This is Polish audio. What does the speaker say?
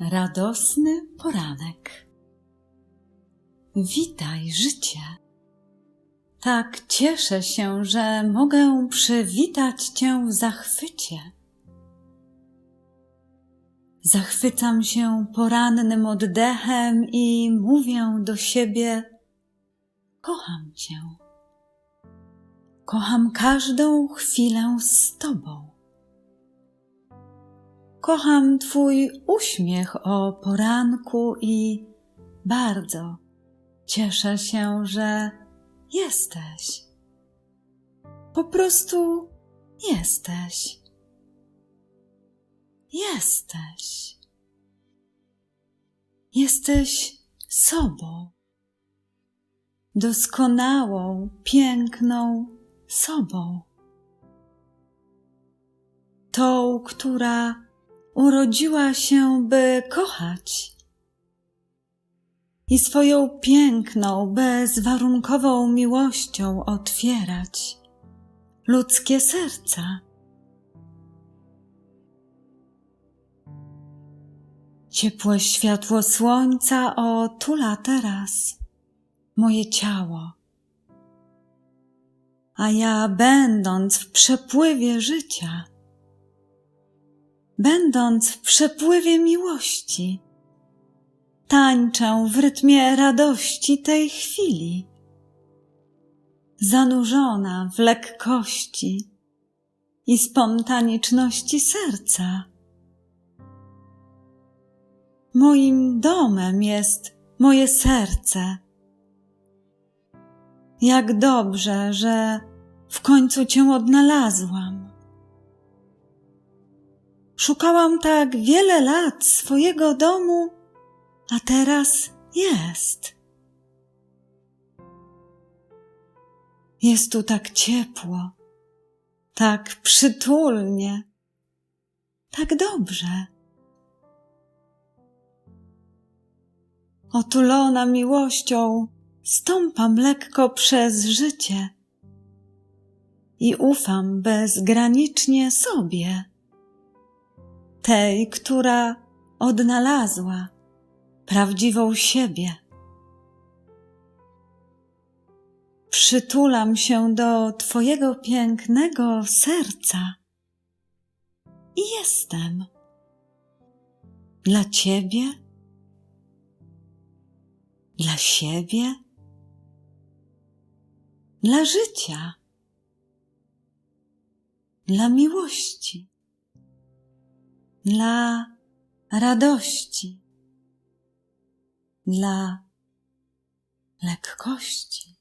Radosny poranek. Witaj, życie. Tak cieszę się, że mogę przywitać Cię w zachwycie. Zachwycam się porannym oddechem i mówię do siebie: Kocham Cię. Kocham każdą chwilę z Tobą. Kocham Twój uśmiech o poranku i bardzo cieszę się, że jesteś. Po prostu jesteś. Jesteś. Jesteś sobą. Doskonałą, piękną sobą. Tą, która urodziła się, by kochać i swoją piękną, bezwarunkową miłością otwierać ludzkie serca. Ciepłe światło słońca otula teraz moje ciało, a ja, będąc w przepływie życia, będąc w przepływie miłości, tańczę w rytmie radości tej chwili, zanurzona w lekkości i spontaniczności serca. Moim domem jest moje serce. Jak dobrze, że w końcu Cię odnalazłam. Szukałam tak wiele lat swojego domu, a teraz jest. Jest tu tak ciepło, tak przytulnie, tak dobrze. Otulona miłością, stąpam lekko przez życie i ufam bezgranicznie sobie tej, która odnalazła prawdziwą siebie. Przytulam się do Twojego pięknego serca i jestem dla Ciebie, dla siebie, dla życia, dla miłości dla radości, dla lekkości.